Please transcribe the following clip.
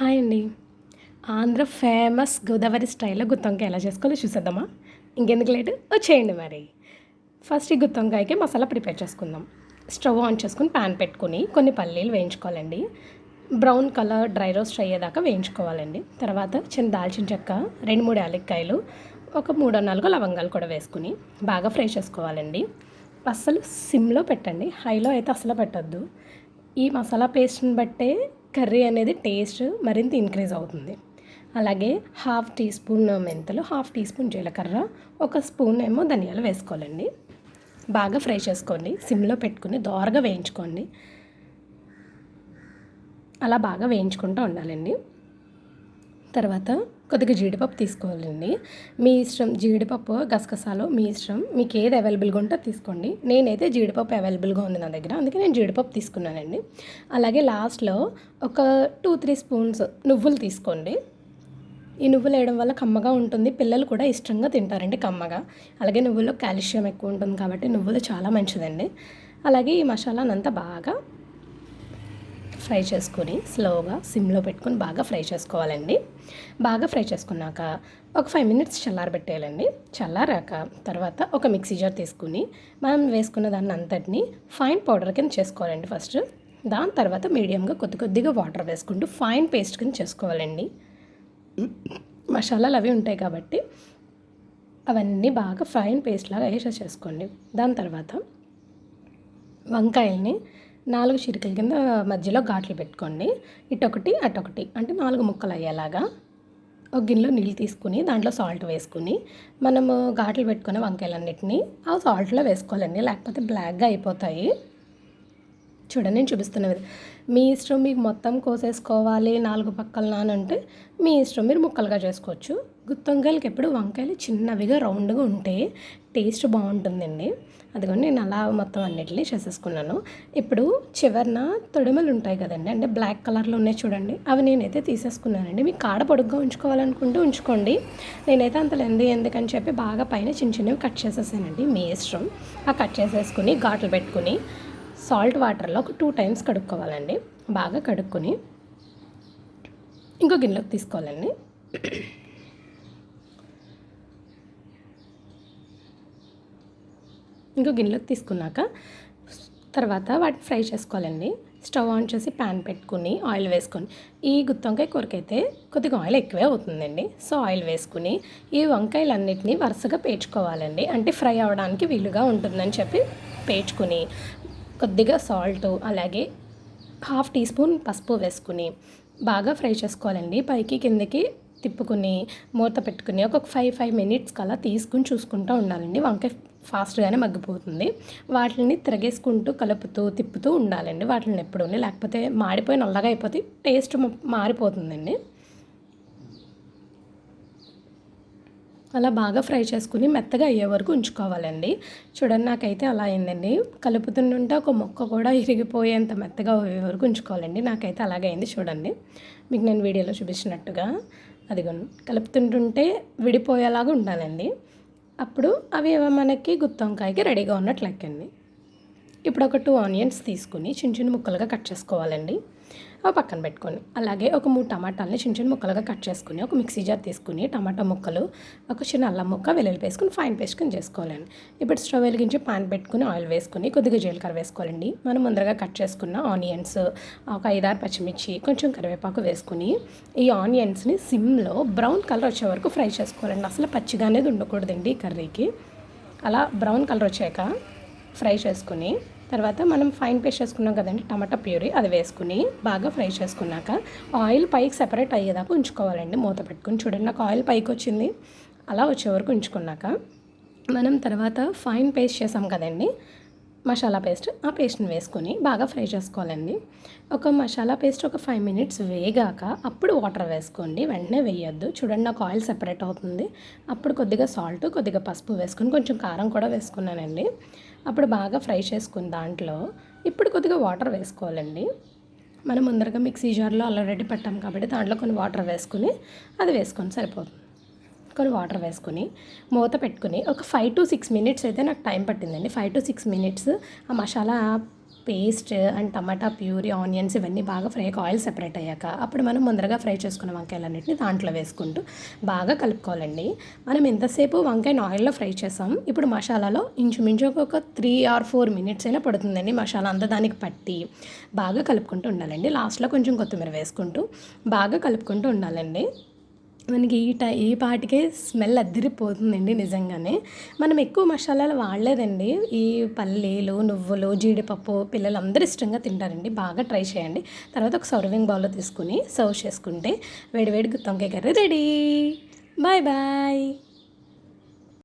Hi అండి. Andhra famous Godavari స్టైల్లో గుత్తొంకాయ ఎలా చేసుకోవాలో చూసేద్దామా? ఇంకెందుకు లేట్? వచ్చేయండి మరి. ఫస్ట్ ఈ గుత్తొంకాయకి మసాలా ప్రిపేర్ చేసుకుందాం. స్టవ్ ఆన్ చేసుకుని ప్యాన్ పెట్టుకుని కొన్ని పల్లీలు వేయించుకోవాలండి. బ్రౌన్ కలర్ డ్రై రోస్ట్ అయ్యేదాకా వేయించుకోవాలండి. తర్వాత చిన్న దాల్చిన చెక్క రెండు మూడు యాలక్కాయలు ఒక మూడో నాలుగు లవంగాలు కూడా వేసుకుని బాగా ఫ్రై చేసుకోవాలండి. అస్సలు సిమ్లో పెట్టండి. హైలో అయితే అసలు పెట్టద్దు. ఈ మసాలా పేస్ట్ని బట్టే కర్రీ అనేది టేస్ట్ మరింత ఇంక్రీజ్ అవుతుంది. అలాగే హాఫ్ టీ స్పూన్ మెంతులు హాఫ్ టీ స్పూన్ జీలకర్ర ఒక స్పూన్ ఏమో ధనియాలు వేసుకోవాలండి. బాగా ఫ్రై చేసుకోండి. సిమ్లో పెట్టుకుని దోరగా వేయించుకోండి. అలా బాగా వేయించుకుంటూ ఉండాలండి. తర్వాత కొద్దిగా జీడిపప్పు తీసుకోవాలండి. మీ ఇష్టం జీడిపప్పు గసగసాలు మీ ఇష్టం. మీకు ఏది అవైలబుల్గా ఉంటే తీసుకోండి. నేనైతే జీడిపప్పు అవైలబుల్గా ఉంది నా దగ్గర. అందుకే నేను జీడిపప్పు తీసుకున్నానండి. అలాగే లాస్ట్లో ఒక టూ త్రీ స్పూన్స్ నువ్వులు తీసుకోండి. ఈ నువ్వులు వేయడం వల్ల కమ్మగా ఉంటుంది. పిల్లలు కూడా ఇష్టంగా తింటారండి కమ్మగా. అలాగే నువ్వుల్లో కాల్షియం ఎక్కువ ఉంటుంది కాబట్టి నువ్వులు చాలా మంచిదండి. అలాగే ఈ మసాలానంతా బాగా ఫ్రై చేసుకొని స్లోగా సిమ్లో పెట్టుకొని బాగా ఫ్రై చేసుకోవాలండి. బాగా ఫ్రై చేసుకున్నాక ఒక ఫైవ్ మినిట్స్ చల్లారబెట్టేయాలండి చల్లారాక తర్వాత ఒక మిక్సీ జార్ తీసుకుని మనం వేసుకున్న దాన్ని అంతటిని ఫైన్ పౌడర్ కింద చేసుకోవాలండి ఫస్ట్. దాని తర్వాత మీడియంగా కొద్ది కొద్దిగా వాటర్ వేసుకుంటూ ఫైన్ పేస్ట్ కింద చేసుకోవాలండి. మసాలాలు అవి ఉంటాయి కాబట్టి అవన్నీ బాగా ఫైన్ పేస్ట్ లాగా వేసేసేసుకోండి దాని తర్వాత వంకాయల్ని నాలుగు చిరికల కింద మధ్యలో ఘాట్లు పెట్టుకోండి. ఇటొకటి అటొకటి. అంటే నాలుగు ముక్కలు అయ్యేలాగా ఒక గిన్నెలో నీళ్ళు తీసుకుని దాంట్లో సాల్ట్ వేసుకుని మనము ఘాట్లు పెట్టుకునే వంకాయలన్నింటినీ ఆ సాల్ట్లో వేసుకోవాలండి. లేకపోతే బ్లాక్గా అయిపోతాయి. చూడండి నేను చూపిస్తున్నది మీ ఇష్టం మీకు మొత్తం కోసేసుకోవాలి నాలుగు పక్కల నానంటే మీ ఇష్టం మీరు ముక్కలుగా చేసుకోవచ్చు. గుత్తొంకాయలకి ఎప్పుడు వంకాయలు చిన్నవిగా రౌండ్గా ఉంటే టేస్ట్ బాగుంటుందండి. అదిగోండి నేను అలా మొత్తం అన్నిటిని చేసేసుకున్నాను. ఇప్పుడు చివరిన తొడిమలు ఉంటాయి కదండి అంటే బ్లాక్ కలర్లో ఉన్నాయి చూడండి అవి నేనైతే తీసేసుకున్నానండి. మీకు కాడ పొడుగ్గా ఉంచుకోవాలనుకుంటే ఉంచుకోండి. నేనైతే అంత లెంది ఎందుకని చెప్పి బాగా పైన చిన్న చిన్నవి కట్ చేసేసానండి. మీ ఇష్టం. ఆ కట్ చేసేసుకుని ఘాట్లు పెట్టుకుని సాల్ట్ వాటర్లో ఒక టూ టైమ్స్ కడుక్కోవాలండి. బాగా కడుక్కొని ఇంకో గిన్నెలోకి తీసుకోవాలండి. ఇంకో గిన్నెలోకి తీసుకున్నాక తర్వాత వాటిని ఫ్రై చేసుకోవాలండి. స్టవ్ ఆన్ చేసి ప్యాన్ పెట్టుకుని ఆయిల్ వేసుకొని ఈ గుత్తొంకాయ కూరకైతే కొద్దిగా ఆయిల్ ఎక్కువే అవుతుందండి. సో ఆయిల్ వేసుకుని ఈ వంకాయలన్నిటిని వరుసగా పేర్చుకోవాలండి. అంటే ఫ్రై అవ్వడానికి వీలుగా ఉంటుందని చెప్పి పేర్చుకుని కొద్దిగా సాల్ట్ అలాగే హాఫ్ టీ స్పూన్ పసుపు వేసుకుని బాగా ఫ్రై చేసుకోవాలండి. పైకి కిందకి తిప్పుకుని మూత పెట్టుకుని ఒక ఫైవ్ ఫైవ్ మినిట్స్ అలా తీసుకుని చూసుకుంటూ ఉండాలండి. వంకాయ ఫాస్ట్గానే మగ్గిపోతుంది. వాటిని తిరగేసుకుంటూ కలుపుతూ తిప్పుతూ ఉండాలండి. వాటిని ఎప్పుడు లేకపోతే మాడిపోయి నల్లగా అయిపోతే టేస్ట్ మారిపోతుందండి. అలా బాగా ఫ్రై చేసుకుని మెత్తగా అయ్యే వరకు ఉంచుకోవాలండి. చూడండి నాకైతే అలా అయిందండి. కలుపుతుంటే ఒక మొక్క కూడా ఇరిగిపోయేంత మెత్తగా అయ్యే వరకు ఉంచుకోవాలండి. నాకైతే అలాగే అయింది చూడండి. మీకు నేను వీడియోలో చూపించినట్టుగా. అదిగో కలుపుతుంటుంటే విడిపోయేలాగా ఉండాలండి. అప్పుడు అవి మనకి గుత్తొంకాయకి రెడీగా ఉన్నట్లు లెక్కండి. ఇప్పుడు ఒక టూ ఆనియన్స్ తీసుకుని చిన్న చిన్న ముక్కలుగా కట్ చేసుకోవాలండి. అవి పక్కన పెట్టుకొని అలాగే ఒక మూడు టమాటాలని చిన్న చిన్న ముక్కలుగా కట్ చేసుకుని ఒక మిక్సీ జార్ తీసుకుని టమాటా ముక్కలు ఒక చిన్న అల్లం ముక్క వెల్లుల్లి వేసుకుని ఫైన్ పేస్ట్కొని చేసుకోవాలండి. ఇప్పుడు స్టవ్ వెలిగించి పాన్ పెట్టుకుని ఆయిల్ వేసుకుని కొద్దిగా జీలకర్ర వేసుకోవాలండి. మనం ముందరగా కట్ చేసుకున్న ఆనియన్స్ ఒక ఐదారు పచ్చిమిర్చి కొంచెం కరివేపాకు వేసుకుని ఈ ఆనియన్స్ని సిమ్లో బ్రౌన్ కలర్ వచ్చే వరకు ఫ్రై చేసుకోవాలండి. అసలు పచ్చిగా అనేది ఉండకూడదండి ఈ కర్రీకి. అలా బ్రౌన్ కలర్ వచ్చాక ఫ్రై చేసుకుని తర్వాత మనం ఫైన్ పేస్ట్ చేసుకున్నాం కదండి టమాటా ప్యూరీ అది వేసుకుని బాగా ఫ్రై చేసుకున్నాక ఆయిల్ పైకి సెపరేట్ అయ్యేదాకా ఉంచుకోవాలండి మూత పెట్టుకుని. చూడండి నాకు ఆయిల్ పైకి వచ్చింది. అలా వచ్చే వరకు ఉంచుకున్నాక మనం తర్వాత ఫైన్ పేస్ట్ చేసాం కదండి మసాలా పేస్ట్ ఆ పేస్ట్ని వేసుకొని బాగా ఫ్రై చేసుకోవాలండి. ఒక మసాలా పేస్ట్ ఒక ఫైవ్ మినిట్స్ వేగాక అప్పుడు వాటర్ వేసుకోండి. వెంటనే వేయొద్దు. చూడండి నాకు ఆయిల్ సెపరేట్ అవుతుంది. అప్పుడు కొద్దిగా సాల్ట్ కొద్దిగా పసుపు వేసుకొని కొంచెం కారం కూడా వేసుకున్నానండి. అప్పుడు బాగా ఫ్రై చేసుకుని దాంట్లో ఇప్పుడు కొద్దిగా వాటర్ వేసుకోవాలండి. మనం ముందరగా మిక్సీ జార్లో అల్లరెడ్డి పెట్టాం కాబట్టి దాంట్లో కొన్ని వాటర్ వేసుకుని అది వేసుకొని సరిపోతుంది. కొన్ని వాటర్ వేసుకుని మూత పెట్టుకుని ఒక ఫైవ్ టు సిక్స్ మినిట్స్ అయితే నాకు టైం పట్టిందండి. ఫైవ్ టు సిక్స్ మినిట్స్ ఆ masala paste and tomato puree onions ఇవన్నీ బాగా ఫ్రై ఆయిల్ సెపరేట్ అయ్యాక అప్పుడు మనం ముందరగా ఫ్రై చేసుకున్న వంకాయలన్నింటినీ దాంట్లో వేసుకుంటూ బాగా కలుపుకోవాలండి. మనం ఎంతసేపు వంకాయని ఆయిల్లో ఫ్రై చేసాం ఇప్పుడు మసాలాలో ఇంచుమించు ఒక త్రీ ఆర్ ఫోర్ మినిట్స్ అయినా పడుతుందండి మసాలా అంతా దానికి పట్టి బాగా కలుపుకుంటూ ఉండాలండి. లాస్ట్లో కొంచెం కొత్తిమీర వేసుకుంటూ బాగా కలుపుకుంటూ ఉండాలండి. మనకి ఈ టై ఈ పాటికే స్మెల్ అద్దరిపోతుందండి నిజంగానే. మనం ఎక్కువ మసాలాలు వాడలేదండి. ఈ పల్లీలు నువ్వులు జీడిపప్పు పిల్లలు అందరూ ఇష్టంగా తింటారండి. బాగా ట్రై చేయండి. తర్వాత ఒక సర్వింగ్ బౌల్లో తీసుకుని సర్వ్ చేసుకుంటే వేడివేడి గుత్తొంకాయ కర్రీ రెడీ. Bye bye.